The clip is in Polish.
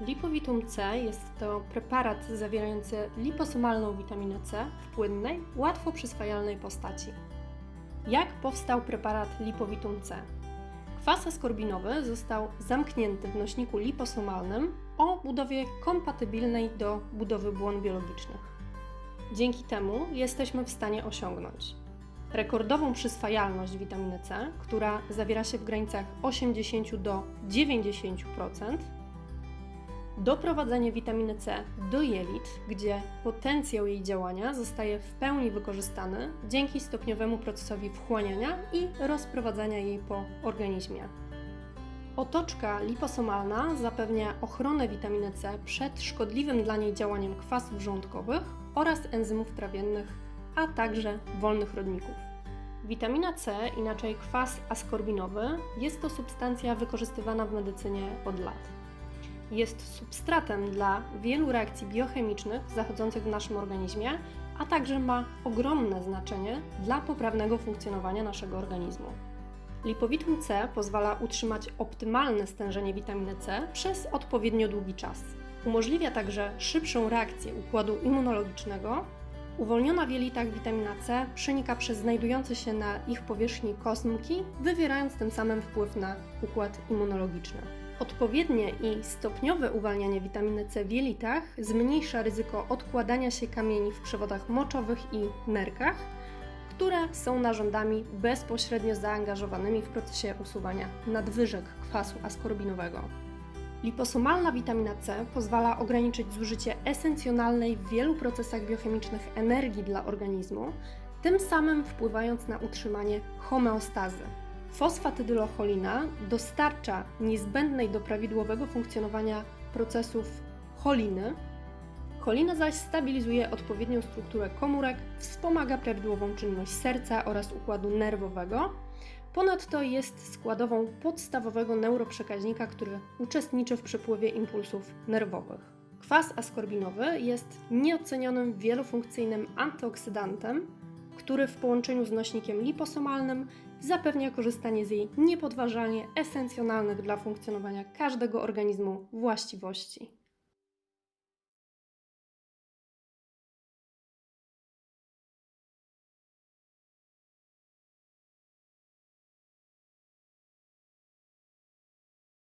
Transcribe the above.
Lipowitum C jest to preparat zawierający liposomalną witaminę C w płynnej, łatwo przyswajalnej postaci. Jak powstał preparat Lipowitum C? Kwas askorbinowy został zamknięty w nośniku liposomalnym o budowie kompatybilnej do budowy błon biologicznych. Dzięki temu jesteśmy w stanie osiągnąć rekordową przyswajalność witaminy C, która zawiera się w granicach 80 do 90%, doprowadzenie witaminy C do jelit, gdzie potencjał jej działania zostaje w pełni wykorzystany dzięki stopniowemu procesowi wchłaniania i rozprowadzania jej po organizmie. Otoczka liposomalna zapewnia ochronę witaminy C przed szkodliwym dla niej działaniem kwasów żołądkowych oraz enzymów trawiennych, a także wolnych rodników. Witamina C, inaczej kwas askorbinowy, jest to substancja wykorzystywana w medycynie od lat. Jest substratem dla wielu reakcji biochemicznych zachodzących w naszym organizmie, a także ma ogromne znaczenie dla poprawnego funkcjonowania naszego organizmu. Lipowitum C pozwala utrzymać optymalne stężenie witaminy C przez odpowiednio długi czas. Umożliwia także szybszą reakcję układu immunologicznego. Uwolniona w jelitach witamina C przenika przez znajdujące się na ich powierzchni kosmki, wywierając tym samym wpływ na układ immunologiczny. Odpowiednie i stopniowe uwalnianie witaminy C w jelitach zmniejsza ryzyko odkładania się kamieni w przewodach moczowych i nerkach, które są narządami bezpośrednio zaangażowanymi w procesie usuwania nadwyżek kwasu askorbinowego. Liposomalna witamina C pozwala ograniczyć zużycie esencjonalnej w wielu procesach biochemicznych energii dla organizmu, tym samym wpływając na utrzymanie homeostazy. Fosfatydylocholina dostarcza niezbędnej do prawidłowego funkcjonowania procesów choliny. Cholina zaś stabilizuje odpowiednią strukturę komórek, wspomaga prawidłową czynność serca oraz układu nerwowego. Ponadto jest składową podstawowego neuroprzekaźnika, który uczestniczy w przepływie impulsów nerwowych. Kwas askorbinowy jest nieocenionym wielofunkcyjnym antyoksydantem, który w połączeniu z nośnikiem liposomalnym zapewnia korzystanie z jej niepodważalnie esencjonalnych dla funkcjonowania każdego organizmu właściwości.